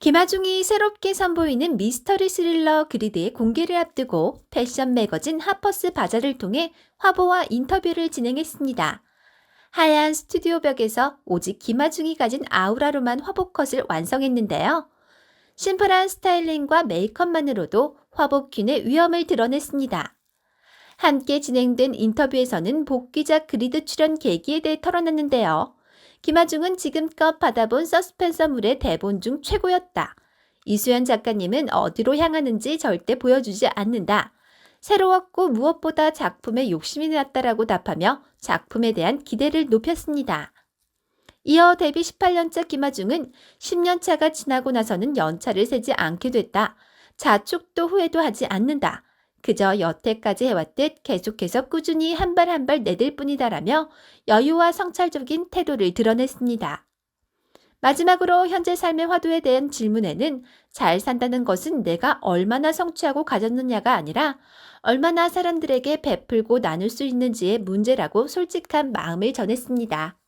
김하중이 새롭게 선보이는 미스터리 스릴러 그리드의 공개를 앞두고 패션 매거진 하퍼스 바자를 통해 화보와 인터뷰를 진행했습니다. 하얀 스튜디오 벽에서 오직 김하중이 가진 아우라로만 화보 컷을 완성했는데요. 심플한 스타일링과 메이크업만으로도 화보퀸의 위엄을 드러냈습니다. 함께 진행된 인터뷰에서는 복귀작 그리드 출연 계기에 대해 털어놨는데요. 김하중은 지금껏 받아본 서스펜서물의 대본 중 최고였다. 이수연 작가님은 어디로 향하는지 절대 보여주지 않는다. 새로웠고 무엇보다 작품에 욕심이 났다라고 답하며 작품에 대한 기대를 높였습니다. 이어 데뷔 18년차 김하중은 10년차가 지나고 나서는 연차를 세지 않게 됐다. 자축도 후회도 하지 않는다. 그저 여태까지 해왔듯 계속해서 꾸준히 한 발 한 발 내들 뿐이다라며 여유와 성찰적인 태도를 드러냈습니다. 마지막으로 현재 삶의 화두에 대한 질문에는 잘 산다는 것은 내가 얼마나 성취하고 가졌느냐가 아니라 얼마나 사람들에게 베풀고 나눌 수 있는지의 문제라고 솔직한 마음을 전했습니다.